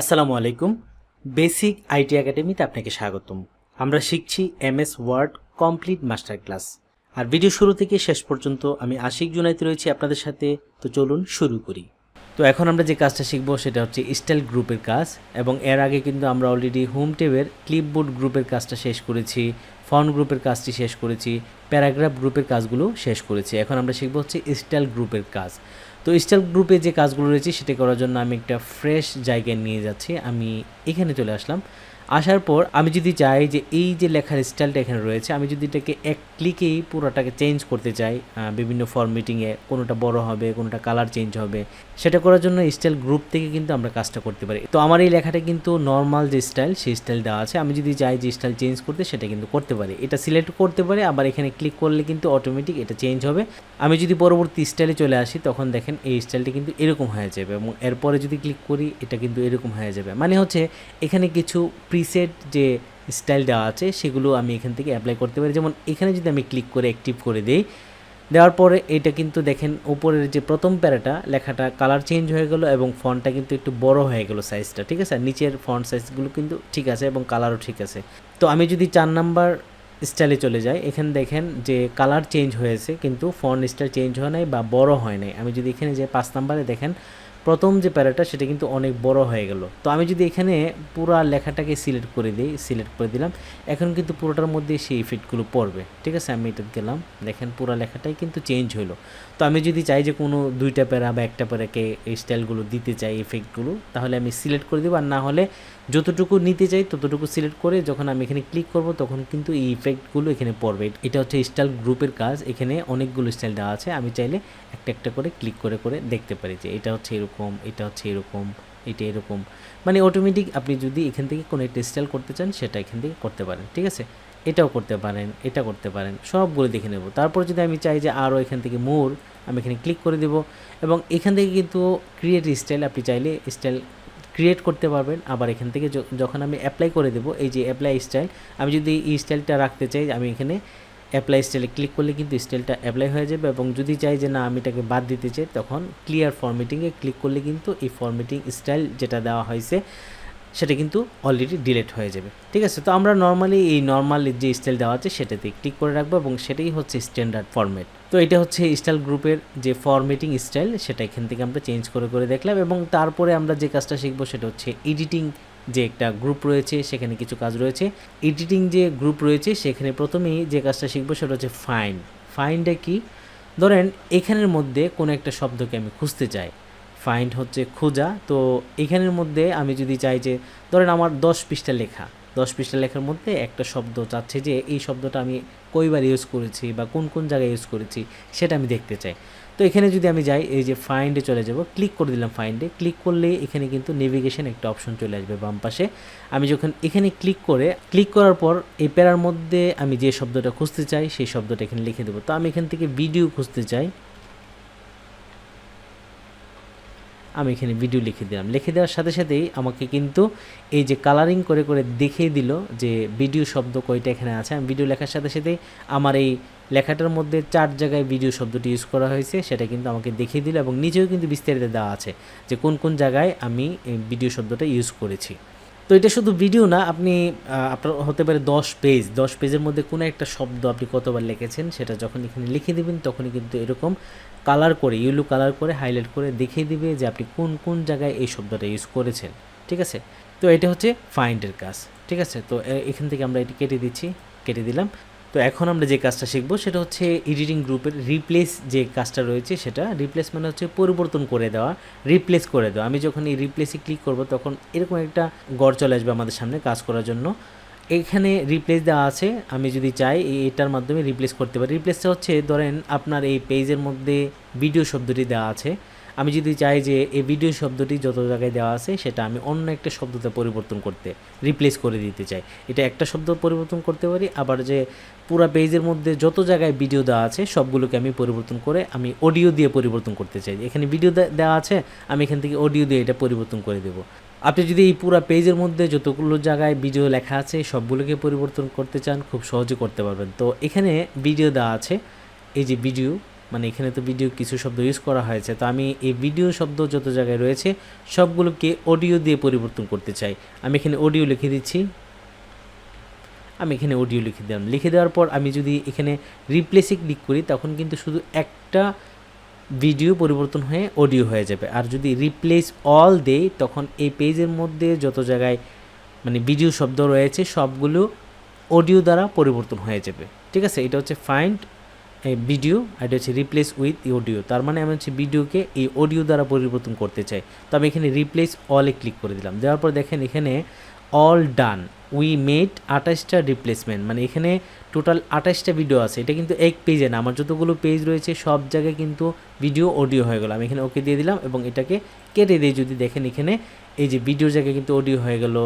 আসসালামু আলাইকুম। Basic IT একাডেমিতে আপনাকে স্বাগতম। আমরা শিখছি MS Word complete master class. আর ভিডিও শুরু থেকে শেষ পর্যন্ত আমি আশিক জুনাইতে রয়েছি আপনাদের সাথে। তো চলুন শুরু করি। তো এখন আমরা যে কাজটা শিখব সেটা হচ্ছে স্টাইল গ্রুপের কাজ এবং এর আগে কিন্তু আমরা অলরেডি হোম টেবের ক্লিপবোর্ড গ্রুপের কাজটা শেষ করেছি ফন্ট গ্রুপের কাজটি শেষ করেছি, প্যারাগ্রাফ গ্রুপের কাজগুলো শেষ করেছি। এখন আমরা শিখব হচ্ছে স্টাইল গ্রুপের কাজ। তো স্টাইল গ্রুপে যে কাজগুলো রয়েছে সেটা করার জন্য আমি একটা ফ্রেশ জায়গায় নিয়ে যাচ্ছি। আমি এখানে চলে আসলাম। আসার পর আমি যদি চাই যে এই যে লেখার স্টাইলটা এখানে রয়েছে, আমি যদি এটাকে এক ক্লিকেই পুরোটাকে চেঞ্জ করতে চাই বিভিন্ন ফর্মেটিংয়ে কোনোটা বড় হবে, কোনোটা কালার চেঞ্জ হবে সেটা করার জন্য স্টাইল গ্রুপ থেকে কিন্তু আমরা কাজটা করতে পারি। তো আমার এই লেখাটা কিন্তু নর্মাল যে স্টাইল সেই স্টাইল দেওয়া আছে। আমি যদি চাই যে স্টাইল চেঞ্জ করতে, সেটা কিন্তু করতে পারি। এটা সিলেক্ট করতে পারি, আবার এখানে ক্লিক করলে কিন্তু অটোমেটিক এটা চেঞ্জ হবে। আমি যদি পরবর্তী স্টাইলে চলে আসি, তখন দেখেন এই স্টাইলটি কিন্তু এরকম হয়ে যাবে এবং এরপরে যদি ক্লিক করি, এটা কিন্তু এরকম হয়ে যাবে। মানে হচ্ছে, এখানে কিছু প্রিসেট যে স্টাইল দেওয়া আছে, সেগুলো আমি এখান থেকে অ্যাপ্লাই করতে পারি। যেমন এখানে যদি আমি ক্লিক করে অ্যাক্টিভ করে দিই দেওয়ার পরে এটা কিন্তু দেখেন উপরের যে প্রথম প্যারাটা, লেখাটা কালার চেঞ্জ হয়ে গেল এবং ফন্টটা কিন্তু একটু বড় হয়ে গেল সাইজটা ঠিক আছে? নিচের ফন্ট সাইজগুলো কিন্তু ঠিক আছে এবং কালারও ঠিক আছে। তো আমি যদি চার নাম্বার স্টাইলে চলে যাই, এখানে দেখেন যে কালার চেঞ্জ হয়েছে, কিন্তু ফন্ট স্টাইল চেঞ্জ হয় নাই বা বড় হয় নাই। আমি যদি এখানে যে পাঁচ নাম্বারে দেখেন প্রথম যে প্যারাটা, সেটা কিন্তু অনেক বড় হয়ে গেল। তো আমি যদি এখানে পুরা লেখাটাকে সিলেক্ট করে দিই, সিলেক্ট করে দিলাম, এখন কিন্তু পুরোটার মধ্যে সেই ইফেক্টগুলো পড়বে। ঠিক আছে? আমি এটা গেলাম, দেখেন পুরা লেখাটাই কিন্তু চেঞ্জ হলো তো আমি যদি চাই যে কোনো দুইটা প্যারা বা একটা প্যারাকে এই স্টাইলগুলো দিতে চাই ইফেক্টগুলো তাহলে আমি সিলেক্ট করে দেবো। আর না হলে যতটুকু নিতে চাই, ততটুকু সিলেক্ট করে যখন আমি এখানে ক্লিক করব, তখন কিন্তু এই ইফেক্টগুলো এখানে পড়বে। এটা হচ্ছে স্টাইল গ্রুপের কাজ। এখানে অনেকগুলো স্টাইল দেওয়া আছে। আমি চাইলে একটা একটা করে ক্লিক করে করে দেখতে পারি যে এটা হচ্ছে এরকম এটা হচ্ছে এরকম, এটা এরকম। মানে অটোমেটিক আপনি যদি এখান থেকে কোনো একটা স্টাইল করতে চান, সেটা এখান থেকে করতে পারেন, ঠিক আছে? এটাও করতে পারেন, এটা করতে পারেন, সবগুলো দেখে নেব। তারপর যদি আমি চাই যে আরও এখান থেকে মোর আমি এখানে ক্লিক করে দেব এবং এখান থেকে কিন্তু ক্রিয়েট স্টাইল আপনি চাইলে স্টাইল ক্রিয়েট করতে পারবেন। আবার এখান থেকে যখন আমি অ্যাপ্লাই করে দেবো, এই যে অ্যাপ্লাই স্টাইল আমি যদি এই স্টাইলটা রাখতে চাই, আমি এখানে অ্যাপ্লাই স্টাইলে ক্লিক করলে কিন্তু স্টাইলটা অ্যাপ্লাই হয়ে যাবে এবং যদি চাই যে না, আমি এটাকে বাদ দিতে চাই, তখন ক্লিয়ার ফরম্যাটিংয়ে ক্লিক করলে কিন্তু এই ফরম্যাটিং স্টাইল যেটা দেওয়া হয়েছে, সেটা কিন্তু অলরেডি ডিলেট হয়ে যাবে। ঠিক আছে? তো আমরা নর্মালি এই নর্মাল যে স্টাইল দেওয়া আছে সেটাতে ক্লিক করে রাখব এবং সেটাই হচ্ছে স্ট্যান্ডার্ড ফরম্যাট তো এটা হচ্ছে স্টাইল গ্রুপের যে ফরম্যাটিং স্টাইল সেটা এখান থেকে আমরা চেঞ্জ করে করে দেখলাম এবং তারপরে আমরা যে কাজটা শিখব, সেটা হচ্ছে এডিটিং যে একটা গ্রুপ রয়েছে, সেখানে কিছু কাজ রয়েছে। এডিটিং যে গ্রুপ রয়েছে, সেখানে প্রথমেই যে কাজটা শিখব সেটা হচ্ছে ফাইন ফাইনটা কি? ধরেন এখানের মধ্যে কোনো একটা শব্দকে আমি খুঁজতে চাই। ফাইন্ড হচ্ছে খোঁজা। তো এখানের মধ্যে আমি যদি চাই যে, ধরেন আমার দশ পৃষ্ঠা লেখা। দশ পৃষ্ঠা লেখার মধ্যে একটা শব্দ চাচ্ছে যে, এই শব্দটা আমি কইবার ইউজ করেছি বা কোন কোন জায়গায় ইউজ করেছি, সেটা আমি দেখতে চাই। তো এখানে যদি আমি যাই, এই যে ফাইন্ডে চলে যাব ক্লিক করে দিলাম ফাইন্ডে ক্লিক করলে এখানে কিন্তু নেভিগেশন একটা অপশন চলে আসবে বাম পাশে। আমি যখন এখানে ক্লিক করে ক্লিক করার পর এই প্যারার মধ্যে আমি যে শব্দটা খুঁজতে চাই, সেই শব্দটা এখানে লিখে দেবো। তো আমি এখান থেকে ভিডিও খুঁজতে চাই। আমি এখানে ভিডিও লিখে দিলাম। লিখে দেওয়ার সাথে সাথেই আমাকে কিন্তু এই যে কালারিং করে করে দেখিয়ে দিল যে ভিডিও শব্দ কয়টা এখানে আছে। আমি ভিডিও লেখার সাথে সাথেই আমার এই লেখাটার মধ্যে চার জায়গায় ভিডিও শব্দটি ইউজ করা হয়েছে, সেটা কিন্তু আমাকে দেখিয়ে দিল এবং নিজেও কিন্তু বিস্তারিত দেওয়া আছে যে কোন কোন জায়গায় আমি ভিডিও শব্দটা ইউজ করেছি। তো এটা শুধু ভিডিও না, আপনি আপনার হতে পারে দশ পেজ দশ পেজের মধ্যে কোনো একটা শব্দ আপনি কতবার লিখেছেন সেটা যখন এখানে লিখে দেবেন তখনই কিন্তু এরকম কালার করে ইউলো কালার করে হাইলাইট করে দেখিয়ে দিবে যে আপনি কোন কোন জায়গায় এই শব্দটা ইউজ করেছেন, ঠিক আছে? তো এটা হচ্ছে ফাইন্ডের কাজ, ঠিক আছে? তো এখান থেকে আমরা এটি কেটে দিচ্ছি, কেটে দিলাম। তো এখন আমরা যে কাজটা শিখব সেটা হচ্ছে এডিটিং গ্রুপের রিপ্লেস যে কাজটা রয়েছে সেটা রিপ্লেস মানে হচ্ছে পরিবর্তন করে দেওয়া রিপ্লেস করে দেওয়া। আমি যখন এই রিপ্লেসে ক্লিক করব তখন এরকম একটা গড় চলে আসবে আমাদের সামনে কাজ করার জন্য। এখানে রিপ্লেস দেওয়া আছে, আমি যদি চাই এটার মাধ্যমে রিপ্লেস করতে পারি। রিপ্লেসটা হচ্ছে, ধরেন আপনার এই পেজের মধ্যে ভিডিও শব্দটি দেওয়া আছে। আমি যদি চাই যে এই ভিডিও শব্দটি যত জায়গায় দেওয়া আছে, সেটা আমি অন্য একটা শব্দতে পরিবর্তন করতে রিপ্লেস করে দিতে চাই। এটা একটা শব্দ পরিবর্তন করতে পারি, আবার যে পুরো পেজের মধ্যে যত জায়গায় ভিডিও দেওয়া আছে, সবগুলোকে আমি পরিবর্তন করে আমি অডিও দিয়ে পরিবর্তন করতে চাই। এখানে ভিডিও দেওয়া আছে, আমি এখান থেকে অডিও দিয়ে এটা পরিবর্তন করে দেবো। আপনি যদি এই পুরো পেজের মধ্যে যতগুলো জায়গায় ভিডিও লেখা আছে, সবগুলোকে পরিবর্তন করতে চান, খুব সহজে করতে পারবেন। তো এখানে ভিডিও দেওয়া আছে, এই যে ভিডিও মানে এখানে তো ভিডিও কিছু শব্দ ইউজ করা হয়েছে। তো আমি এই ভিডিও শব্দ যত জায়গায় রয়েছে, সবগুলোকে অডিও দিয়ে পরিবর্তন করতে চাই। আমি এখানে অডিও লিখে দিচ্ছি। আমি এখানে অডিও লিখে দিলাম। লিখে দেওয়ার পর আমি যদি এখানে রিপ্লেসে ক্লিক করি, তখন কিন্তু শুধু একটা ভিডিও পরিবর্তন হয়ে অডিও হয়ে যাবে। আর যদি রিপ্লেস অল দেই, তখন এই পেজের মধ্যে যত জায়গায় মানে ভিডিও শব্দ রয়েছে, সবগুলো অডিও দ্বারা পরিবর্তন হয়ে যাবে। ঠিক আছে? এটা হচ্ছে ফাইন্ড ভিডিও, আর এটা হচ্ছে রিপ্লেস উইথ অডিও তার মানে আমি হচ্ছে ভিডিওকে এই অডিও দ্বারা পরিবর্তন করতে চাই। তো আমি এখানে রিপ্লেস অলে ক্লিক করে দিলাম। দেওয়ার পর দেখেন এখানে অল ডান উই মেড আঠাশটা রিপ্লেসমেন্ট মানে এখানে টোটাল আঠাশটা ভিডিও আছে। এটা কিন্তু এক পেজে না। আমার যতগুলো পেজ রয়েছে, সব জায়গায় কিন্তু ভিডিও অডিও হয়ে গেল। আমি এখানে ওকে দিয়ে দিলাম এবং এটাকে কেটে দিয়ে যদি দেখেন এখানে এই যে ভিডিওর জায়গায় কিন্তু অডিও হয়ে গেল।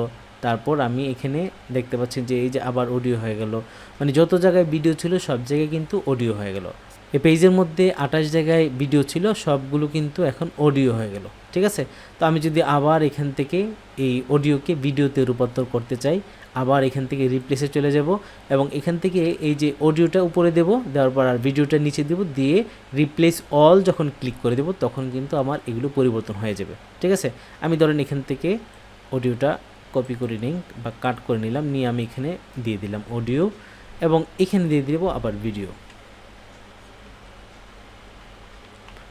তারপর আমি এখানে দেখতে পাচ্ছি যে এই যে আবার অডিও হয়ে গেল। মানে যত জায়গায় ভিডিও ছিল, সব জায়গায় কিন্তু অডিও হয়ে গেল। এই পেজের মধ্যে আঠাশ জায়গায় ভিডিও ছিল, সবগুলো কিন্তু এখন অডিও হয়ে গেল, ঠিক আছে? তো আমি যদি আবার এখান থেকে এই অডিওকে ভিডিওতে রূপান্তর করতে চাই, আবার এখান থেকে রিপ্লেসে চলে যাব এবং এখান থেকে এই যে অডিওটা উপরে দেব, দেওয়ার পর আর ভিডিওটা নিচে দেব, দিয়ে রিপ্লেস অল যখন ক্লিক করে দেব, তখন কিন্তু আমার এগুলো পরিবর্তন হয়ে যাবে, ঠিক আছে? আমি ধরেন এখান থেকে অডিওটা কপি করে নিই বা কাট করে নিলাম, নিয়ে আমি এখানে দিয়ে দিলাম অডিও এবং এখানে দিয়ে দেবো আবার ভিডিও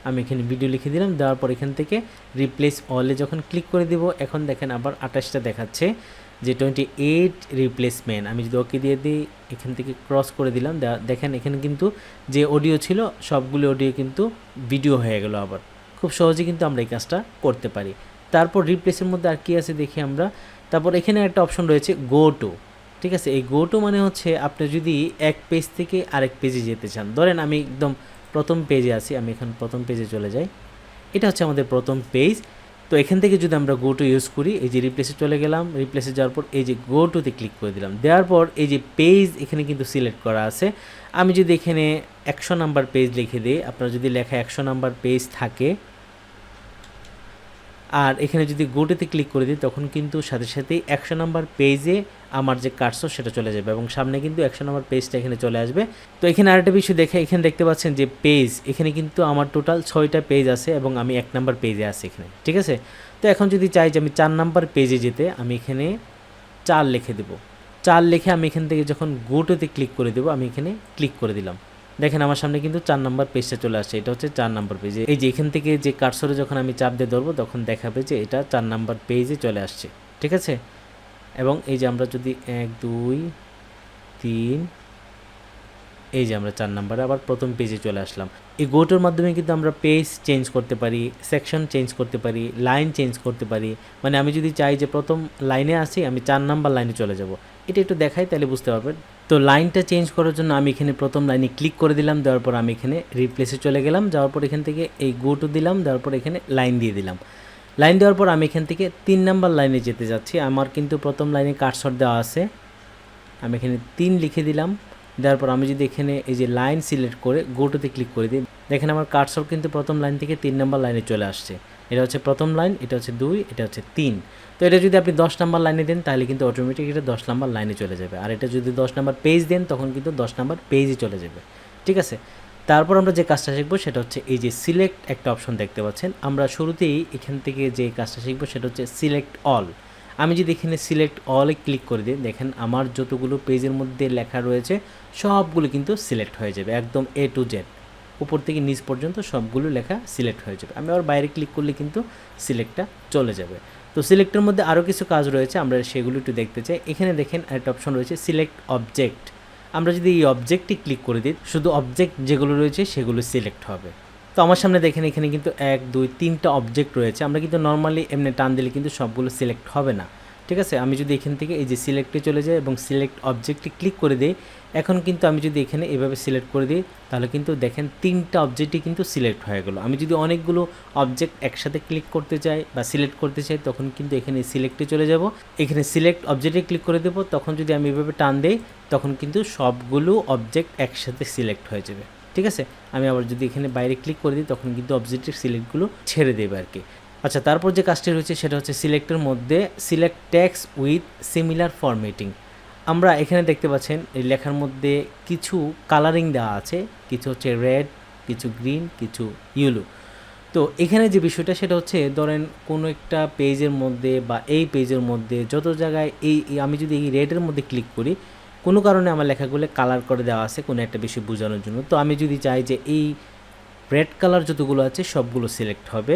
আমি এখানে ভিডিও লিখে দিলাম, দেওয়ার পর এখান থেকে রিপ্লেস অলে যখন ক্লিক করে দেব, এখন দেখেন আবার আঠাশটা দেখাচ্ছে যে টোয়েন্টি এইট রিপ্লেসমেন্ট আমি যদি ওকে দিয়ে দিই, এখান থেকে ক্রস করে দিলাম দেখেন এখানে কিন্তু যে অডিও ছিল, সবগুলো অডিও কিন্তু ভিডিও হয়ে গেল আবার। খুব সহজে কিন্তু আমরা এই কাজটা করতে পারি। তারপর রিপ্লেসের মধ্যে আর কী আছে দেখি আমরা? তারপর এখানে একটা অপশন রয়েছে গো টু ঠিক আছে? এই গো টু মানে হচ্ছে আপনি যদি এক পেজ থেকে আরেক পেজে যেতে চান। ধরেন আমি একদম প্রথম পেজে আছি, আমি এখন প্রথম পেজে চলে যাই। এটা হচ্ছে আমাদের প্রথম পেজ তো এখান থেকে যদি আমরা গো টু ইউজ করি, এই যে রিপ্লেসে চলে গেলাম রিপ্লেসে যাওয়ার পর এই যে গো টুতে ক্লিক করে দিলাম। দেওয়ার পর এই যে পেজ এখানে কিন্তু সিলেক্ট করা আছে। আমি যদি এখানে একশো নাম্বার পেজ লিখে দিই, আপনার যদি লেখা একশো নাম্বার পেজ থাকে আর এখানে যদি গোটেতে ক্লিক করে দিই, তখন কিন্তু সাথে সাথেই একশো নাম্বার পেজে আমার যে কার্সর সেটা চলে যাবে এবং সামনে কিন্তু একশো নাম্বার পেজটা এখানে চলে আসবে। তো এখানে আরেকটা বিষয় দেখে, এখানে দেখতে পাচ্ছেন যে পেজ এখানে কিন্তু আমার টোটাল ছয়টা পেজ আছে এবং আমি এক নাম্বার পেজে আছি এখানে, ঠিক আছে? তো এখন যদি চাই যে আমি চার নাম্বার পেজে যেতে, আমি এখানে চার লিখে দেবো। চার লিখে আমি এখান থেকে যখন গোটোতে ক্লিক করে দেবো, আমি এখানে ক্লিক করে দিলাম। দেখেন আমার সামনে কিন্তু চার নম্বর পেজটা চলে আসছে, এটা হচ্ছে চার নম্বর পেজে এই যে এখান থেকে যে কার্সরে যখন আমি চাপ দিয়ে ধরবো, তখন দেখাবে যে এটা চার নম্বর পেজে চলে আসছে, ঠিক আছে? এবং এই যে আমরা যদি এক, দুই, তিন, এই যে আমরা চার নাম্বারে আবার প্রথম পেজে চলে আসলাম। এই গোটোর মাধ্যমে কিন্তু আমরা পেজ চেঞ্জ করতে পারি সেকশন চেঞ্জ করতে পারি লাইন চেঞ্জ করতে পারি। মানে আমি যদি চাই যে প্রথম লাইনে আসি, আমি চার নাম্বার লাইনে চলে যাব। এটা একটু দেখাই, তাহলে বুঝতে পারবেন। তো লাইনটা চেঞ্জ করার জন্য আমি এখানে প্রথম লাইনে ক্লিক করে দিলাম, দেওয়ার পর আমি এখানে রিপ্লেসে চলে গেলাম। যাওয়ার পর এখান থেকে এই গো টু দিলাম, দেওয়ার পর এখানে লাইন দিয়ে দিলাম। লাইন দেওয়ার পর আমি এখান থেকে তিন নাম্বার লাইনে যেতে যাচ্ছি। আমার কিন্তু প্রথম লাইনে কাটশট দেওয়া আছে। আমি এখানে তিন লিখে দিলাম। দেওয়ার পর আমি যদি এখানে এই যে লাইন সিলেক্ট করে গোটোতে ক্লিক করে দিই, দেখেন আমার কাটশট কিন্তু প্রথম লাইন থেকে তিন নাম্বার লাইনে চলে আসছে। এটা হচ্ছে প্রথম লাইন এটা হচ্ছে দুই, এটা হচ্ছে তিন। তো এটা যদি আপনি দশ নাম্বার লাইনে দেন, তাহলে কিন্তু অটোমেটিক এটা দশ নাম্বার লাইনে চলে যাবে। আর এটা যদি দশ নাম্বার পেজ দেন, তখন কিন্তু দশ নাম্বার পেজে চলে যাবে। ঠিক আছে? তারপর আমরা যে কাজটা শিখব, সেটা হচ্ছে এই যে সিলেক্ট একটা অপশন দেখতে পাচ্ছেন। আমরা শুরুতেই এখান থেকে যে কাজটা শিখব, সেটা হচ্ছে সিলেক্ট অল আমি যদি এখানে সিলেক্ট অলে ক্লিক করে দিই, দেখেন আমার যতগুলো পেজের মধ্যে লেখা রয়েছে, সবগুলো কিন্তু সিলেক্ট হয়ে যাবে, একদম এ টু জেড উপর থেকে নিচ পর্যন্ত সবগুলো লেখা সিলেক্ট হয়ে যাবে। আমি আবার বাইরে ক্লিক করলে কিন্তু সিলেক্টটা চলে যাবে। তো সিলেক্টের মধ্যে আরও কিছু কাজ রয়েছে, আমরা সেগুলো একটু দেখতে চাই। এখানে দেখেন একটা অপশন রয়েছে সিলেক্ট অবজেক্ট আমরা যদি এই অবজেক্টটি ক্লিক করে দিই, শুধু অবজেক্ট যেগুলো রয়েছে সেগুলো সিলেক্ট হবে। তো আমার সামনে দেখেন, এখানে কিন্তু এক, দুই, তিনটা অবজেক্ট রয়েছে। আমরা কিন্তু নর্মালি এমনি টান দিলে কিন্তু সবগুলো সিলেক্ট হবে না। ঠিক আছে? আমি যদি এখান থেকে এই যে সিলেক্টে চলে যাই এবং সিলেক্ট অবজেক্টে ক্লিক করে দিই, এখন কিন্তু আমি যদি এখানে এভাবে সিলেক্ট করে দিই, তাহলে কিন্তু দেখেন তিনটা অবজেক্টই কিন্তু সিলেক্ট হয়ে গেলো। আমি যদি অনেকগুলো অবজেক্ট একসাথে ক্লিক করতে চাই বা সিলেক্ট করতে চাই, তখন কিন্তু এখানে সিলেক্টে চলে যাব। এখানে সিলেক্ট অবজেক্টে ক্লিক করে দেবো, তখন যদি আমি এভাবে টান দেই, তখন কিন্তু সবগুলো অবজেক্ট একসাথে সিলেক্ট হয়ে যাবে। ঠিক আছে? আমি আবার যদি এখানে বাইরে ক্লিক করে দিই, তখন কিন্তু অবজেক্টের সিলেক্টগুলো ছেড়ে দেবে আর কি আচ্ছা তারপর যে কাজটি রয়েছে, সেটা হচ্ছে সিলেক্টের মধ্যে select text with similar formatting আমরা এখানে দেখতে পাচ্ছেন, এই লেখার মধ্যে কিছু কালারিং দেওয়া আছে, কিছু হচ্ছে রেড কিছু গ্রিন কিছু ইয়েলো তো এখানে যে বিষয়টা, সেটা হচ্ছে, ধরেন কোনো একটা পেজের মধ্যে বা এই পেজের মধ্যে যত জায়গায় এই- আমি যদি এই রেডের মধ্যে ক্লিক করি কোনো কারণে আমার লেখাগুলো কালার করে দেওয়া আছে, কোনো একটা বেশি বোঝানোর জন্য। তো আমি যদি চাই যে এই রেড কালার যতগুলো আছে, সবগুলো সিলেক্ট হবে।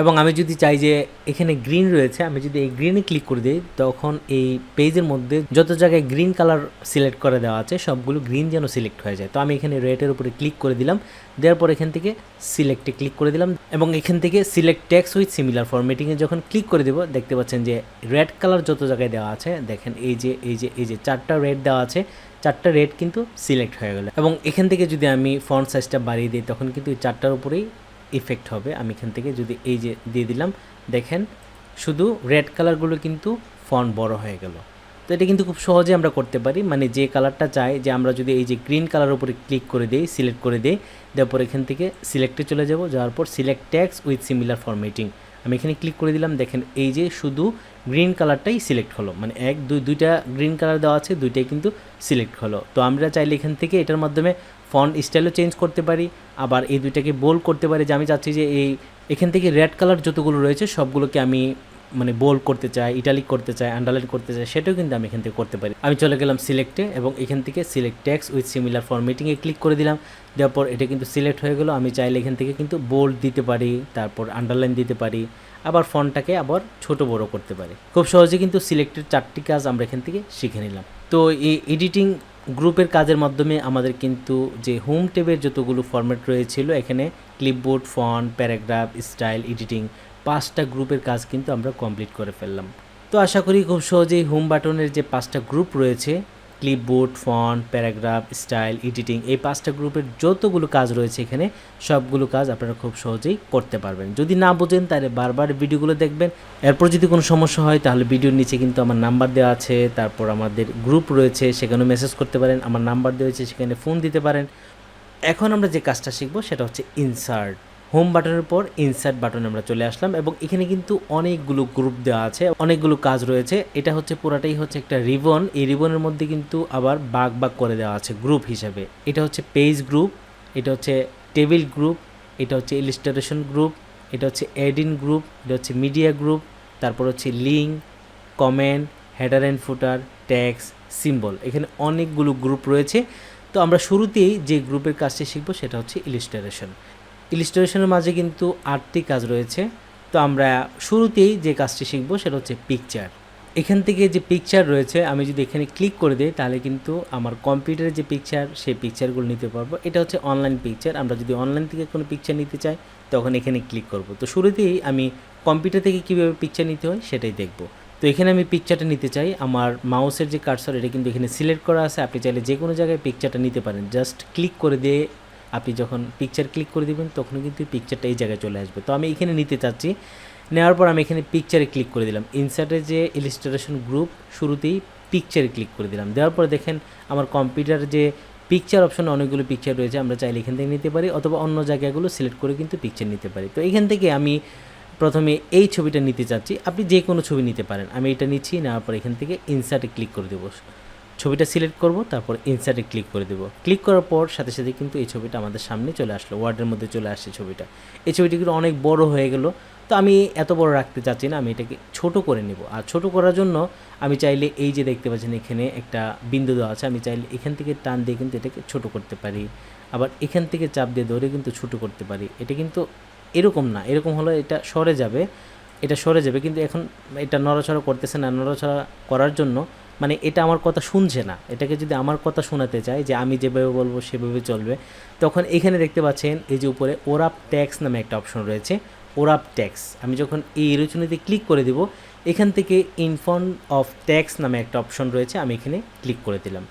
এবং আমি যদি চাই যে এখানে গ্রিন রয়েছে, আমি যদি এই গ্রিনে ক্লিক করে দিই, তখন এই পেজের মধ্যে যত জায়গায় গ্রিন কালার সিলেক্ট করে দেওয়া আছে, সবগুলো গ্রিন যেন সিলেক্ট হয়ে যায়। তো আমি এখানে রেডের উপরে ক্লিক করে দিলাম, দেওয়ার পর এখান থেকে সিলেক্টে ক্লিক করে দিলাম এবং এখান থেকে সিলেক্ট ট্যাক্স উইথ সিমিলার ফরম্যাটিংয়ে যখন ক্লিক করে দেবো, দেখতে পাচ্ছেন যে রেড কালার যত জায়গায় দেওয়া আছে, দেখেন এই যে এই যে এই যে চারটা রেড দেওয়া আছে, চারটা রেড কিন্তু সিলেক্ট হয়ে গেল। এবং এখান থেকে যদি আমি ফন্ট সাইজটা বাড়িয়ে দিই, তখন কিন্তু চারটার উপরেই ইফেক্ট হবে। আমি এখান থেকে যদি এই যে দিয়ে দিলাম, দেখেন শুধু রেড কালারগুলো কিন্তু ফন্ট বড় হয়ে গেল। তো এটা কিন্তু খুব সহজে আমরা করতে পারি। মানে যে কালারটা চাই, যে আমরা যদি এই যে গ্রিন কালার উপরে ক্লিক করে দিই সিলেক্ট করে দিই, দেওয়ার পর এখান থেকে সিলেক্টে চলে যাব। যাওয়ার পর select text with similar formatting আমি এখানে ক্লিক করে দিলাম, দেখেন এই যে শুধু গ্রিন কালারটাই সিলেক্ট হলো। মানে এক, দুই, দুইটা গ্রিন কালার দেওয়া আছে, দুইটাই কিন্তু সিলেক্ট হলো। তো আমরা চাইলে এখান থেকে এটার মাধ্যমে ফন্ট স্টাইলও চেঞ্জ করতে পারি, আবার এই দুইটাকে বোল্ড করতে পারি যে আমি চাচ্ছি যে এই, এখান থেকে রেড কালার যতগুলো রয়েছে সবগুলোকে আমি মানে বোল্ড করতে চাই ইটালিক করতে চাই আন্ডারলাইন করতে চাই, সেটাও কিন্তু আমি এখান থেকে করতে পারি। আমি চলে গেলাম সিলেক্টে এবং এখান থেকে সিলেক্ট ট্যাক্স উইথ সিমিলার ফরম্যাটিংয়ে ক্লিক করে দিলাম। দেওয়ার পর এটা কিন্তু সিলেক্ট হয়ে গেলো, আমি চাইলে এখান থেকে কিন্তু বোল্ড দিতে পারি, তারপর আন্ডারলাইন দিতে পারি, আবার ফন্টটাকে আবার ছোট বড় করতে পারি। খুব সহজে কিন্তু সিলেক্টের চারটি কাজ আমরা এখান থেকে শিখে নিলাম। তো এই এডিটিং গ্রুপের কাজের মাধ্যমে আমাদের কিন্তু যে হোম টেবের যতগুলো ফর্ম্যাট রয়েছিল, এখানে clipboard font paragraph style editing পাঁচটা গ্রুপের কাজ কিন্তু আমরা কমপ্লিট করে ফেললাম। তো আশা করি খুব সহজেই হোম বাটনের যে পাঁচটা গ্রুপ রয়েছে clipboard, font, paragraph, style, editing এই পাঁচটা গ্রুপের যতগুলো কাজ রয়েছে এখানে, সবগুলো কাজ আপনারা খুব সহজেই করতে পারবেন। যদি না বোঝেন, তাহলে বারবার ভিডিওগুলো দেখবেন। এরপর যদি কোনো সমস্যা হয়, তাহলে ভিডিওর নিচে কিন্তু আমার নাম্বার দেওয়া আছে। তারপর আমাদের গ্রুপ রয়েছে, সেখানেও মেসেজ করতে পারেন। আমার নাম্বার দেওয়া আছে সেখানে ফোন দিতে পারেন। এখন আমরা যে কাজটা শিখব, সেটা হচ্ছে ইনসার্ট হোম বাটনের পর ইনসার্ট বাটনে আমরা চলে আসলাম এবং এখানে কিন্তু অনেকগুলো গ্রুপ দেওয়া আছে, অনেকগুলো কাজ রয়েছে। এটা হচ্ছে পুরাটাই হচ্ছে একটা রিবন এই রিবনের মধ্যে কিন্তু আবার বাগ বাগ করে দেওয়া আছে গ্রুপ হিসাবে। এটা হচ্ছে পেজ গ্রুপ এটা হচ্ছে টেবিল গ্রুপ এটা হচ্ছে ইলিস্ট্রেশন গ্রুপ এটা হচ্ছে এডিন গ্রুপ এটা হচ্ছে মিডিয়া গ্রুপ তারপর হচ্ছে link comment header and footer text symbol এখানে অনেকগুলো গ্রুপ রয়েছে। তো আমরা শুরুতেই যে গ্রুপের কাজটি শিখব সেটা হচ্ছে ইলিস্ট্রেশন ইলিস্ট্রেশনের মাঝে কিন্তু আটটি কাজ রয়েছে। তো আমরা শুরুতেই যে কাজটি শিখব সেটা হচ্ছে পিকচার এখান থেকে যে পিকচার রয়েছে, আমি যদি এখানে ক্লিক করে দিই, তাহলে কিন্তু আমার কম্পিউটারে যে পিকচার সেই পিকচারগুলো নিতে পারব। এটা হচ্ছে অনলাইন পিকচার আমরা যদি অনলাইন থেকে কোনো পিকচার নিতে চাই, তখন এখানে ক্লিক করব। তো শুরুতেই আমি কম্পিউটার থেকে কীভাবে পিকচার নিতে হয়, সেটাই দেখব। তো এখানে আমি পিকচারটা নিতে চাই। আমার মাউসের যে কার্সর এটা কিন্তু এখানে সিলেক্ট করা আছে। আপনি চাইলে যে কোনো জায়গায় পিকচারটা নিতে পারেন। জাস্ট ক্লিক করে দিয়ে আপনি যখন পিকচার ক্লিক করে দিবেন তখন কিন্তু পিকচারটা এই জায়গায় চলে আসবে। তো আমি এখানে নিতে চাচ্ছি। নেওয়ার পর আমি এখানে পিকচারে ক্লিক করে দিলাম। ইনসার্টের যে ইলিস্ট্রেশন গ্রুপ শুরুতেই পিকচারে ক্লিক করে দিলাম। দেওয়ার পর দেখেন, আমার কম্পিউটার যে পিকচার অপশনে অনেকগুলো পিকচার রয়েছে, আমরা চাইলে এখান থেকে নিতে পারি, অথবা অন্য জায়গাগুলো সিলেক্ট করে কিন্তু পিকচার নিতে পারি। তো এখান থেকে আমি প্রথমে এই ছবিটা নিতে চাচ্ছি। আপনি যে কোনো ছবি নিতে পারেন। আমি এটা নিচ্ছি, নেওয়ার পর এখান থেকে ইনসার্টে ক্লিক করে দেবো। ছবিটা সিলেক্ট করব, তারপর ইনসার্টে ক্লিক করে দেবো। ক্লিক করার পর সাথে সাথে কিন্তু এই ছবিটা আমাদের সামনে চলে আসলো ওয়ার্ডের মধ্যে চলে আসছে ছবিটা। এই ছবিটি কিন্তু অনেক বড় হয়ে গেল। তো আমি এত বড় রাখতে চাচ্ছি না, আমি এটাকে ছোট করে নেব। আর ছোট করার জন্য আমি চাইলে এই যে দেখতে পাচ্ছেন এখানে একটা বিন্দু দেওয়া আছে, আমি চাইলে এখান থেকে টান দিয়ে কিন্তু এটাকে ছোট করতে পারি। আবার এখান থেকে চাপ দিয়ে ধরে কিন্তু ছোট করতে পারি। এটা কিন্তু এরকম না, এরকম হলে এটা সরে যাবে। এটা সরে যাবে, কিন্তু এখন এটা নড়াচড়া করতেছে না। নড়াচড়া করার জন্য মানে এটা আমার কথা শুনছে না। এটাকে যদি আমার কথা শোনাতে চাই যে আমি যেভাবে বলব সেভাবে চলবে, তখন এখানে দেখতে পাচ্ছেন এই যে উপরে ওরাপ ট্যাক্স নামে একটা অপশন রয়েছে ওরাপ ট্যাক্স। আমি যখন এই রচনাতে ক্লিক করে দিব, এখান থেকে ইনফন্ট অফ ট্যাক্স নামে একটা অপশন রয়েছে, আমি এখানে ক্লিক করে দিলাম।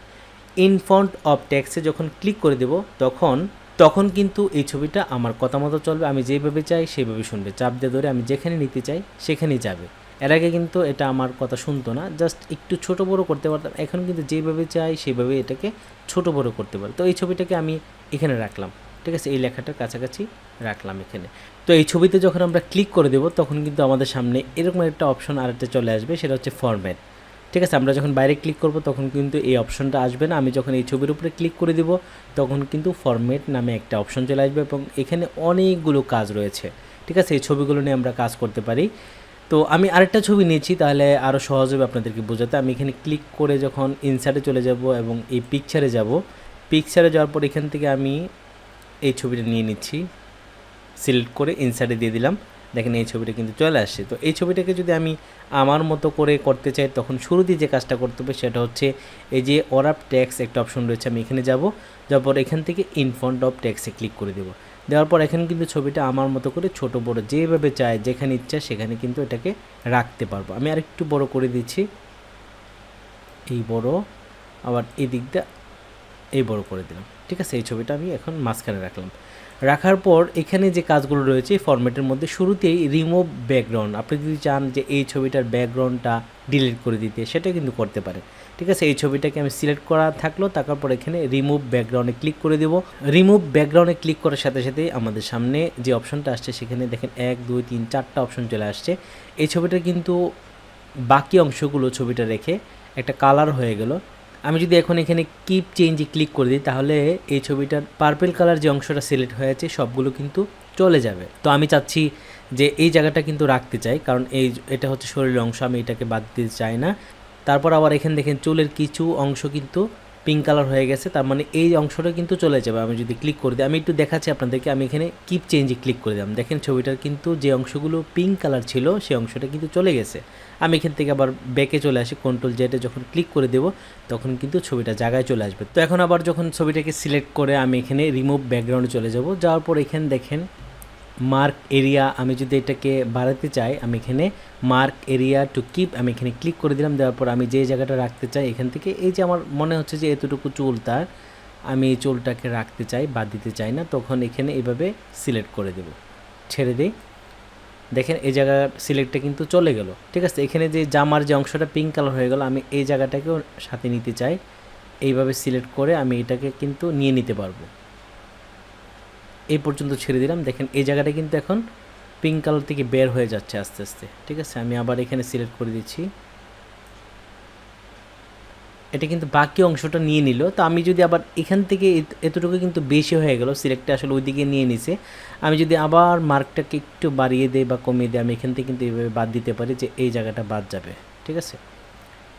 ইনফন্ট অফ ট্যাক্সে যখন ক্লিক করে দেব, তখন তখন কিন্তু এই ছবিটা আমার কথা মতো চলবে, আমি যেভাবে চাই সেভাবে শুনবে। চাপ দিয়ে ধরে আমি যেখানে নিতে চাই সেখানেই যাবে। এর আগে কিন্তু এটা আমার কথা শুনতো না জাস্ট একটু ছোট বড় করতে পারতাম। এখন কিন্তু যেভাবে চাই, সেভাবে এটাকে ছোট বড় করতে পারি তো এই ছবিটাকে আমি এখানে রাখলাম, ঠিক আছে? এই লেখাটার কাছাকাছি রাখলাম এখানে। তো এই ছবিতে যখন আমরা ক্লিক করে দেব, তখন কিন্তু আমাদের সামনে এরকম একটা অপশন আরেকটা চলে আসবে, সেটা হচ্ছে ফরম্যাট ঠিক আছে? আমরা যখন বাইরে ক্লিক করব, তখন কিন্তু এই অপশনটা আসবে না। আমি যখন এই ছবির উপরে ক্লিক করে দিব, তখন কিন্তু ফরম্যাট নামে একটা অপশন চলে আসবে এবং এখানে অনেকগুলো কাজ রয়েছে, ঠিক আছে? এই ছবিগুলো নিয়ে আমরা কাজ করতে পারি। তো আমি আরেকটা ছবি নিয়েছি, তাহলে আরও সহজ হবে আপনাদেরকে বোঝাতে। আমি এখানে ক্লিক করে যখন ইনসার্টে চলে যাব এবং এই পিকচারে যাব পিকচারে যাওয়ার পর এখান থেকে আমি এই ছবিটা নিয়ে নিচ্ছি। সিলেক্ট করে ইনসার্টে দিয়ে দিলাম। দেখেন এই ছবিটা কিন্তু চলে আসছে। তো এই ছবিটাকে যদি আমি আমার মতো করে করতে চাই, তখন শুরুতেই যে কাজটা করতে হবে সেটা হচ্ছে এই যে অরাপ ট্যাক্স একটা অপশন রয়েছে, আমি এখানে যাব। যাওয়ার পর এখান থেকে ইনফ্রন্ট অফ ট্যাক্সে ক্লিক করে দেবো। দেওয়ার পর এখানে কিন্তু ছবিটা আমার মতো করে ছোট বড় যেভাবে চায়, যেখানে ইচ্ছা সেখানে কিন্তু এটাকে রাখতে পারব। আমি আরেকটু বড় করে দিচ্ছি। এই বড়, আবার এই দিকটা এই বড় করে দিলাম। ঠিক আছে, এই ছবিটা আমি এখন মাঝখানে রাখলাম। রাখার পর এখানে যে কাজগুলো রয়েছে ফরম্যাটের মধ্যে শুরুতেই রিমুভ ব্যাকগ্রাউন্ড আপনি যদি চান যে এই ছবিটার ব্যাকগ্রাউন্ডটা ডিলিট করে দিতে, সেটা কিন্তু করতে পারেন। ঠিক আছে, এই ছবিটাকে আমি সিলেক্ট করা থাকল তারপর এখানে রিমুভ ব্যাকগ্রাউন্ডে ক্লিক করে দেবো। রিমুভ ব্যাকগ্রাউন্ডে ক্লিক করার সাথে সাথে আমাদের সামনে যে অপশনটা আসছে, সেখানে দেখেন এক, দুই, তিন, চারটা অপশন চলে আসছে। এই ছবিটা কিন্তু বাকি অংশগুলো ছবিটা রেখে একটা কালার হয়ে গেল। আমি যদি এখন এখানে কিপ চেঞ্জে ক্লিক করে দিই, তাহলে এই ছবিটার পার্পেল কালার যে অংশটা সিলেক্ট হয়েছে সবগুলো কিন্তু চলে যাবে। তো আমি চাচ্ছি যে এই জায়গাটা কিন্তু রাখতে চাই, কারণ এই, এটা হচ্ছে শরীরের অংশ, আমি এটাকে বাদ দিতে চাই না। তারপর আবার এখানে দেখেন চুলের কিছু অংশ কিন্তু পিঙ্ক কালার হয়ে গেছে, তার মানে এই অংশটা কিন্তু চলে যাবে। আমি যদি ক্লিক করে দিই, আমি একটু দেখাচ্ছি আপনাদেরকে, আমি এখানে কিপ চেঞ্জে ক্লিক করে দিলাম। দেখেন ছবিটার কিন্তু যে অংশগুলো পিঙ্ক কালার ছিল সেই অংশটা কিন্তু চলে গেছে। আমি এখান থেকে আবার ব্যাকে চলে আসি কন্ট্রোল জেটে যখন ক্লিক করে দেবো, তখন কিন্তু ছবিটা জায়গায় চলে আসবে। তো এখন আবার যখন ছবিটাকে সিলেক্ট করে আমি এখানে রিমুভ ব্যাকগ্রাউন্ডে চলে যাব, যাওয়ার পর এখানে দেখেন মার্ক এরিয়া আমি যদি এটাকে বাড়াতে চাই, আমি এখানে মার্ক এরিয়া টু কিপ আমি এখানে ক্লিক করে দিলাম, দেওয়ার পর আমি যে জায়গাটা রাখতে চাই এখান থেকে, এই যে আমার মনে হচ্ছে যে এতটুকু চুল তার, আমি এই চুলটাকে রাখতে চাই বাদ দিতে চাই না, তখন এখানে এভাবে সিলেক্ট করে দেব। ছেড়ে দিই। দেখেন এই জায়গার সিলেক্টটা কিন্তু চলে গেল। ঠিক আছে, এখানে যে জামার যে অংশটা পিঙ্ক কালার হয়ে গেল, আমি এই জায়গাটাকেও সাথে নিতে চাই। এইভাবে সিলেক্ট করে আমি এটাকে কিন্তু নিয়ে নিতে পারব। এই পর্যন্ত ছেড়ে দিলাম। দেখেন, এই জায়গাটা কিন্তু এখন পিঙ্ক কালার থেকে বের হয়ে যাচ্ছে আস্তে আস্তে। ঠিক আছে? আমি আবার এখানে সিলেক্ট করে দিচ্ছি। এটা কিন্তু বাকি অংশটা নিয়ে নিল। তো আমি যদি আবার এখান থেকে এতটুকু কিন্তু বেশি হয়ে গেল সিলেক্টটা আসলে ওইদিকে নিয়ে নিছে। আমি যদি আবার মার্কটাকে একটু বাড়িয়ে দেই বা কমিয়ে দিই, আমি এখান থেকে কিন্তু এইভাবে বাদ দিতে পারি যে এই জায়গাটা বাদ যাবে। ঠিক আছে?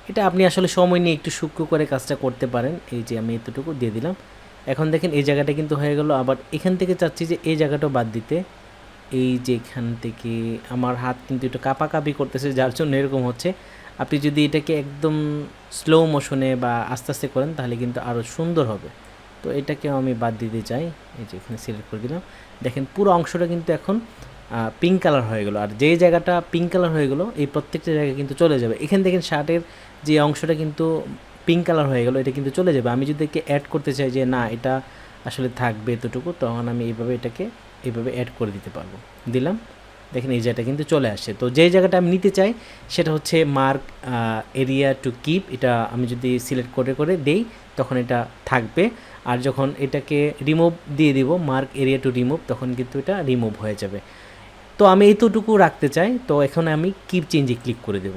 এটা আপনি আসলে সময় নিয়ে একটু সূক্ষ্ম করে কাজটা করতে পারেন। এই যে আমি এতটুকু দিয়ে দিলাম। এখন দেখেন এই জায়গাটা কিন্তু হয়ে গেল, আবার এখান থেকে চাচ্ছি যে এই জায়গাটাও বাদ দিতে। এই যে এখান থেকে আমার হাত কিন্তু একটু কাঁপাকাঁপি করতেছে, যার জন্য এরকম হচ্ছে। আপনি যদি এটাকে একদম স্লো মোশনে বা আস্তে আস্তে করেন, তাহলে কিন্তু আরও সুন্দর হবে। তো এটাকেও আমি বাদ দিতে চাই। এই যে এখানে সিলেক্ট করে দিলাম। দেখেন পুরো অংশটা কিন্তু এখন পিঙ্ক কালার হয়ে গেলো। আর যে জায়গাটা পিঙ্ক কালার হয়ে গেলো, এই প্রত্যেকটা জায়গায় কিন্তু চলে যাবে। এখানে দেখেন শার্টের যে অংশটা কিন্তু পিঙ্ক কালার হয়ে গেলো, এটা কিন্তু চলে যাবে। আমি যদি একে অ্যাড করতে চাই যে না, এটা আসলে থাকবে এতটুকু, তখন আমি এইভাবে এটাকে এইভাবে অ্যাড করে দিতে পারব। দিলাম। দেখেন এই জায়গাটা কিন্তু চলে আসছে। তো যে জায়গাটা আমি নিতে চাই, সেটা হচ্ছে মার্ক এরিয়া টু কিপ এটা আমি যদি সিলেক্ট করে করে দেই, তখন এটা থাকবে। আর যখন এটাকে রিমুভ দিয়ে দিব মার্ক এরিয়া টু রিমুভ তখন কিন্তু এটা রিমুভ হয়ে যাবে। তো আমি এতটুকু রাখতে চাই, তো এখন আমি কিপ চেঞ্জে ক্লিক করে দেব।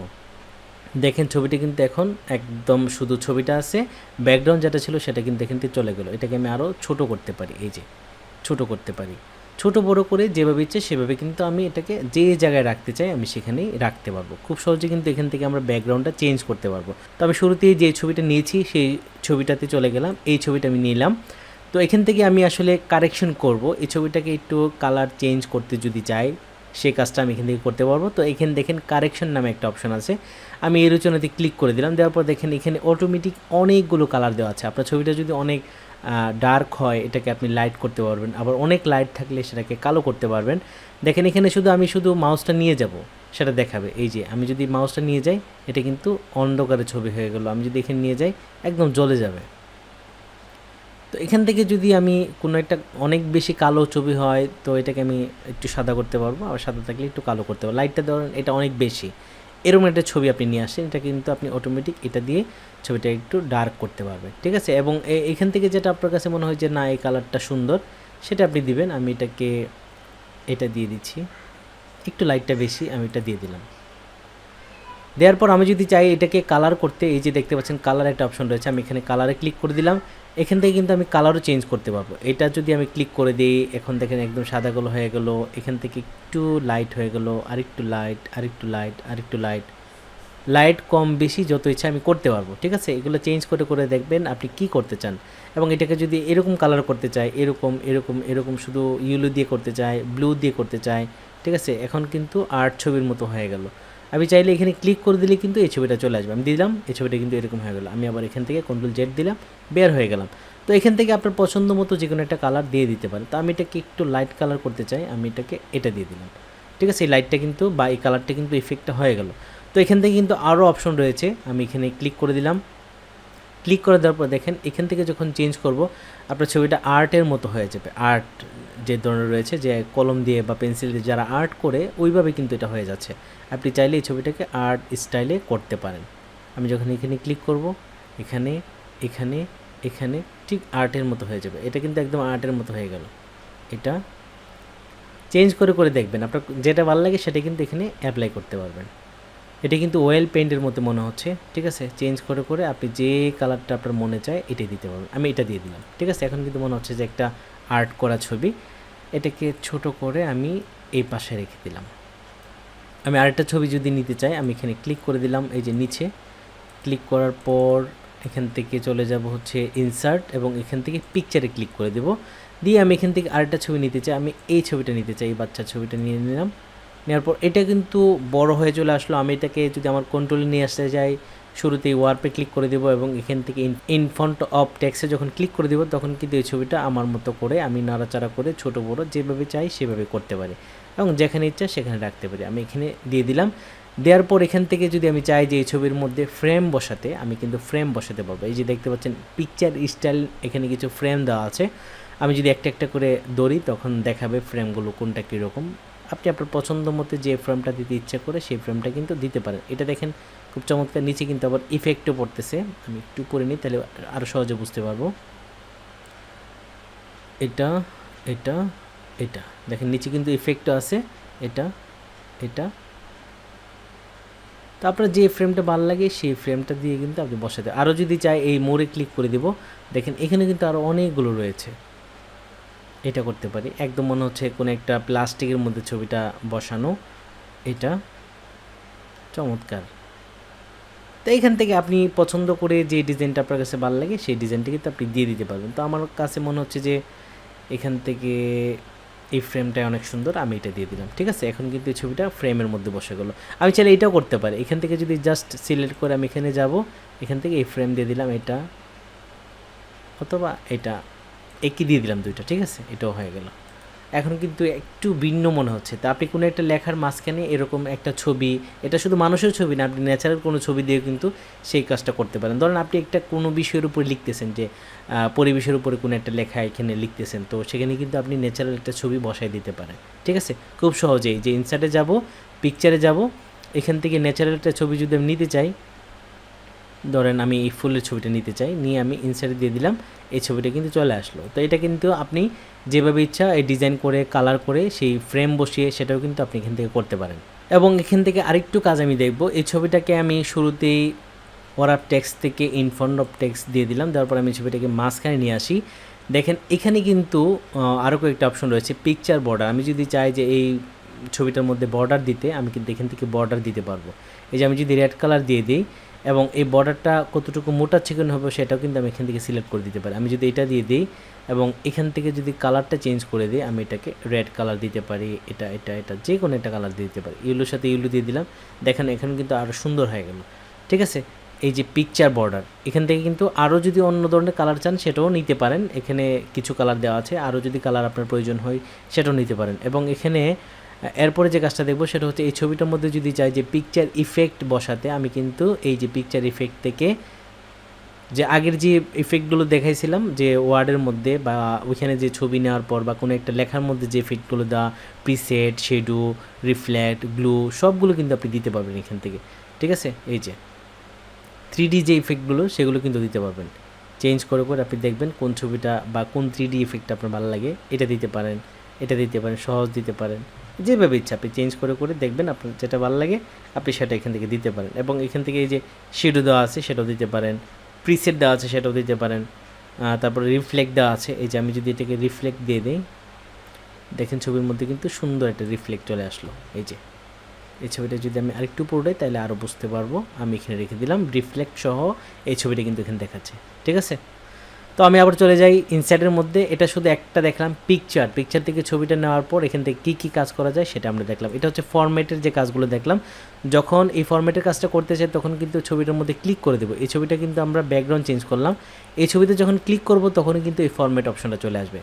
দেখেন ছবিটি কিন্তু এখন একদম শুধু ছবিটা আছে। ব্যাকগ্রাউন্ড যেটা ছিল সেটা কিন্তু এখান থেকে চলে গেলো। এটাকে আমি আরও ছোট করতে পারি, এই যে ছোট করতে পারি। ছোট বড় করে যেভাবে ইচ্ছে সেভাবে কিন্তু আমি এটাকে যে জায়গায় রাখতে চাই আমি সেখানেই রাখতে পারব। খুব সহজে কিন্তু এখান থেকে আমরা ব্যাকগ্রাউন্ডটা চেঞ্জ করতে পারব। তো আমি শুরুতেই যে ছবিটা নিয়েছি সেই ছবিটাতে চলে গেলাম, এই ছবিটা আমি নিলাম। তো এখান থেকে আমি আসলে কারেকশন করব। এই ছবিটাকে একটু কালার চেঞ্জ করতে যদি চাই সেই কাজটা আমি এখান থেকে করতে পারব। তো এখানে দেখেন কারেকশন নামে একটা অপশন আছে। আমি এই রচনাতে ক্লিক করে দিলাম। দেওয়ার পর দেখেন এখানে অটোমেটিক অনেকগুলো কালার দেওয়া আছে। আপনার ছবিটা যদি অনেক ডার্ক হয়, এটাকে আপনি লাইট করতে পারবেন। আবার অনেক লাইট থাকলে সেটাকে কালো করতে পারবেন। দেখেন এখানে শুধু আমি শুধু মাউসটা নিয়ে যাব, সেটা দেখাবে। এই যে, আমি যদি মাউসটা নিয়ে যাই, এটা কিন্তু অন্ধকারে ছবি হয়ে গেল। আমি যদি এখানে নিয়ে যাই, একদম জ্বলে যাবে। তো এখান থেকে যদি আমি কোনো একটা অনেক বেশি কালো ছবি হয়, তো এটাকে আমি একটু সাদা করতে পারব। আর সাদা থাকলে একটু কালো করতে পারব। লাইটটা ধরেন এটা অনেক বেশি। এরকম একটা ছবি আপনি নিয়ে আসেন, এটা কিন্তু আপনি অটোমেটিক এটা দিয়ে ছবিটা একটু ডার্ক করতে পারবেন, ঠিক আছে? এবং এখান থেকে যেটা আপনার কাছে মনে হয় যে না, এই কালারটা সুন্দর, সেটা আপনি দিবেন, আমি এটাকে, এটা দিয়ে দিচ্ছি। একটু লাইটটা বেশি, আমি এটা দিয়ে দিলাম। দেওয়ার পর আমি যদি চাই এটাকে কালার করতে, এই যে দেখতে পাচ্ছেন কালার একটা অপশন রয়েছে, আমি এখানে কালারে ক্লিক করে দিলাম। এখান থেকে কিন্তু আমি কালারও চেঞ্জ করতে পারব। এটা যদি আমি ক্লিক করে দিই, এখন দেখেন একদম সাদা গুলো হয়ে গেল, এখান থেকে একটু লাইট হয়ে গেল, আরেকটু লাইট আরেকটু লাইট আরেকটু লাইট লাইট কম বেশি যত ইচ্ছা আমি করতে পারব, ঠিক আছে? এগুলো চেঞ্জ করে করে দেখবেন আপনি কি করতে চান। এবং এটাকে যদি এরকম কালার করতে চাই, এরকম এরকম এরকম শুধু ইয়েলো দিয়ে করতে চাই ব্লু দিয়ে করতে চাই, ঠিক আছে? এখন কিন্তু আর্ট ছবির মতো হয়ে গেল। আমি চাইলে এখানে ক্লিক করে দিলে কিন্তু এই ছবিটা চলে আসবে। আমি দিলাম, এই ছবিটা কিন্তু এরকম হয়ে গেল। আমি আবার এখান থেকে কন্ট্রোল জেড দিলাম, বের হয়ে গেলাম। তো এখান থেকে আপনার পছন্দ মতো যে কোনো একটা কালার দিয়ে দিতে পারেন। তো আমি এটাকে একটু লাইট কালার করতে চাই, আমি এটাকে এটা দিয়ে দিলাম। ঠিক আছে? এই লাইটটা কিন্তু বা এই কালারটা কিন্তু ইফেক্টটা হয়ে গেল। তো এখান থেকে কিন্তু আরও অপশন রয়েছে। আমি এখানে ক্লিক করে দিলাম। ক্লিক করে দেওয়ার পর দেখেন, এখান থেকে যখন চেঞ্জ করব আপনার ছবিটা আর্টের মতো হয়ে যাবে। আর্ট যে ধরনের রয়েছে, যে কলম দিয়ে বা পেন্সিল দিয়ে যারা আর্ট করে, ওইভাবে কিন্তু এটা হয়ে যাচ্ছে। আপনি চাইলে এই ছবিটাকে আর্ট স্টাইলে করতে পারেন। আমি যখন এখানে ক্লিক করব, এখানে এখানে এখানে ঠিক আর্টের মতো হয়ে যাবে। এটা কিন্তু একদম আর্টের মতো হয়ে গেল। এটা চেঞ্জ করে করে দেখবেন। আপনার যেটা ভালো লাগে সেটা কিন্তু এখানে অ্যাপ্লাই করতে পারবেন। এটা কিন্তু ওয়েল পেন্টের মতো মনে হচ্ছে, ঠিক আছে? চেঞ্জ করে করে আপনি যে কালারটা আপনার মনে চায় এটাই দিতে পারবেন। আমি এটা দিয়ে দিলাম, ঠিক আছে? এখন কিন্তু মনে হচ্ছে যে একটা আর্ট করা ছবি, এটাকে ছোট করে আমি এই পাশে রেখে দিলাম। আমি আরেকটা ছবি যদি নিতে চাই, আমি এখানে ক্লিক করে দিলাম, এই যে নিচে। ক্লিক করার পর এখান থেকে চলে যাব হচ্ছে ইনসার্ট এবং এখান থেকে পিকচারে ক্লিক করে দেব। দিয়ে আমি এখান থেকে আরেকটা ছবি নিতে চাই, আমি এই ছবিটা নিতে চাই, এই বাচ্চার ছবিটা নিয়ে নিলাম। নেওয়ার পর এটা কিন্তু বড় হয়ে চলে আসলো। আমি এটাকে যদি আমার কন্ট্রোলে নিয়ে আসতে যাই, শুরুতেই ওয়ার্পে ক্লিক করে দেবো এবং এখান থেকে ইন ফ্রন্ট অফ ট্যাক্সে যখন ক্লিক করে দেবো, তখন কিন্তু এই ছবিটা আমার মতো করে আমি নাড়াচাড়া করে ছোট, বড় যেভাবে চাই সেভাবে করতে পারি এবং যেখানে ইচ্ছা সেখানে রাখতে পারি। আমি এখানে দিয়ে দিলাম। দেওয়ার পর এখান থেকে যদি আমি চাই যে এই ছবির মধ্যে ফ্রেম বসাতে, আমি কিন্তু ফ্রেম বসাতে পারব। এই যে দেখতে পাচ্ছেন পিকচার স্টাইল এখানে কিছু ফ্রেম দেওয়া আছে। আমি যদি একটা একটা করে দৌড়ি তখন দেখাবে ফ্রেমগুলো কোনটা কীরকম। আপনি আপনার পছন্দ মতো যে ফ্রেমটা দিতে ইচ্ছা করে সেই ফ্রেমটা কিন্তু দিতে পারেন। এটা দেখেন, খুব চমৎকার, নিচে কিন্তু আবার ইফেক্টও পড়তেছে। আমি একটু করে নিই, তাহলে আরও সহজে বুঝতে পারব। এটা এটা এটা। দেখেন, নিচে কিন্তু ইফেক্টও আছে। এটা এটা। তো আপনার যে ফ্রেমটা ভালো লাগে, সেই ফ্রেমটা দিয়ে কিন্তু আপনি বসাতে আরও যদি চাই, এই মোড়ে ক্লিক করে দেব। দেখেন, এখানে কিন্তু আরও অনেকগুলো রয়েছে। এটা করতে পারি। একদম মনে হচ্ছে কোনো একটা প্লাস্টিকের মধ্যে ছবিটা বসানো। এটা চমৎকার। তো এখান থেকে আপনি পছন্দ করে যে ডিজাইনটা আপনার কাছে ভালো লাগে, সেই ডিজাইনটা কিন্তু আপনি দিয়ে দিতে পারবেন। তো আমার কাছে মনে হচ্ছে যে এখান থেকে এই ফ্রেমটাই অনেক সুন্দর, আমি এটা দিয়ে দিলাম। ঠিক আছে? এখন কিন্তু ছবিটা ফ্রেমের মধ্যে বসে গেলো। আমি চাইলে এটাও করতে পারি। এখান থেকে যদি জাস্ট সিলেক্ট করে আমি এখানে যাব, এখান থেকে এই ফ্রেম দিয়ে দিলাম এটা, অথবা এটা। একই দিয়ে দিলাম দুইটা, ঠিক আছে? এটাও হয়ে গেল। এখন কিন্তু একটু ভিন্ন মনে হচ্ছে। তা আপনি কোনো একটা লেখার মাঝখানে এরকম একটা ছবি, এটা শুধু মানুষের ছবি না, আপনি ন্যাচারাল কোনো ছবি দিয়ে কিন্তু সেই কাজটা করতে পারেন। ধরেন আপনি একটা কোনো বিষয়ের উপরে লিখতেছেন যে পরিবেশের উপরে কোনো একটা লেখা এখানে লিখতেছেন, তো সেখানে কিন্তু আপনি ন্যাচারাল একটা ছবি বসাই দিতে পারেন, ঠিক আছে? খুব সহজেই যে ইনসার্টে যাব পিকচারে যাব, এখান থেকে ন্যাচারাল একটা ছবি যদি আমি নিতে চাই ধরেন আমি এই ফুলের ছবিটা নিতে চাই, নিয়ে আমি ইনসার্টে দিয়ে দিলাম, এই ছবিটা কিন্তু চলে আসলো। তো এটা কিন্তু আপনি যেভাবে ইচ্ছা এই ডিজাইন করে কালার করে সেই ফ্রেম বসিয়ে সেটাও কিন্তু আপনি এখান থেকে করতে পারেন। এবং এখান থেকে আরেকটু কাজ আমি দেখব, এই ছবিটাকে আমি শুরুতেই ওরাপ টেক্সট থেকে ইনফ্রন্ট অফ টেক্সট দিয়ে দিলাম তারপর আমি ছবিটাকে মাঝখানে নিয়ে আসি। দেখেন, এখানে কিন্তু আরও কয়েকটা অপশন রয়েছে পিকচার বর্ডার আমি যদি চাই যে এই ছবিটার মধ্যে বর্ডার দিতে, আমি কিন্তু এখান থেকে বর্ডার দিতে পারব। এই যে আমি যদি রেড কালার দিয়ে দিই এবং এই বর্ডারটা কতটুকু মোটা চিকেন হবে সেটাও কিন্তু আমি এখান থেকে সিলেক্ট করে দিতে পারি। আমি যদি এটা দিয়ে দিই এবং এখান থেকে যদি কালারটা চেঞ্জ করে দিই, আমি এটাকে রেড কালার দিতে পারি, এটা এটা এটা যে কোনো একটা কালার দিতে পারি। ইউলোর সাথে ইউলো দিয়ে দিলাম, দেখেন এখানে কিন্তু আরও সুন্দর হয়ে গেল। ঠিক আছে? এই যে পিকচার বর্ডার এখান থেকে কিন্তু আরও যদি অন্য ধরনের কালার চান, সেটাও নিতে পারেন। এখানে কিছু কালার দেওয়া আছে আরও যদি কালার আপনার প্রয়োজন হয়, সেটাও নিতে পারেন। এবং এখানে এরপরে যে কাজটা দেখব সেটা হচ্ছে এই ছবিটার মধ্যে যদি চাই যে পিকচার ইফেক্ট বসাতে, আমি কিন্তু এই যে পিকচার ইফেক্ট থেকে যে আগের যে ইফেক্টগুলো দেখাইছিলাম, যে ওয়ার্ডের মধ্যে বা ওইখানে যে ছবি নেওয়ার পর বা কোনো একটা লেখার মধ্যে যে ইফেক্টগুলো দেওয়া প্রিসেট শেডু রিফ্ল্যাক্ট গ্লু সবগুলো কিন্তু আপনি দিতে পারবেন এখান থেকে। ঠিক আছে? এই যে থ্রি ডি যে ইফেক্টগুলো সেগুলো কিন্তু দিতে পারবেন। চেঞ্জ করে করে আপনি দেখবেন কোন ছবিটা বা কোন থ্রি ডি ইফেক্ট আপনার ভালো লাগে, এটা দিতে পারেন, এটা দিতে পারেন, সহজ দিতে পারেন। যেভাবে ইচ্ছা আপনি চেঞ্জ করে করে দেখবেন, আপনার যেটা ভালো লাগে, আপনি সেটা এখান থেকে দিতে পারেন। এবং এখান থেকে এই যে শিডো দেওয়া আছে, সেটাও দিতে পারেন। প্রিসেট দেওয়া আছে, সেটাও দিতে পারেন। তারপরে রিফ্লেক্ট দেওয়া আছে। এই যে আমি যদি এটাকে রিফ্লেক্ট দিয়ে দিই, দেখেন ছবির মধ্যে কিন্তু সুন্দর একটা রিফ্লেক্ট চলে আসলো। এই যে, এই ছবিটা যদি আমি আরেকটু পড়াই তাহলে আরও বুঝতে পারব। আমি এখানে রেখে দিলাম রিফ্লেক্ট সহ এই ছবিটা কিন্তু এখানে দেখাচ্ছে। ঠিক আছে? তো আমি আবার চলে যাই ইনসাইডের মধ্যে। এটা শুধু একটা দেখলাম পিকচার পিকচার থেকে ছবিটা নেওয়ার পর এখান থেকে কী কী কাজ করা যায় সেটা আমরা দেখলাম। এটা হচ্ছে ফর্মেটের যে কাজগুলো দেখলাম। যখন এই ফর্মেটের কাজটা করতে চাই তখন কিন্তু ছবিটার মধ্যে ক্লিক করে দেবো। এই ছবিটা কিন্তু আমরা ব্যাকগ্রাউন্ড চেঞ্জ করলাম। এই ছবিতে যখন ক্লিক করব তখন কিন্তু এই ফর্মেট অপশনটা চলে আসবে।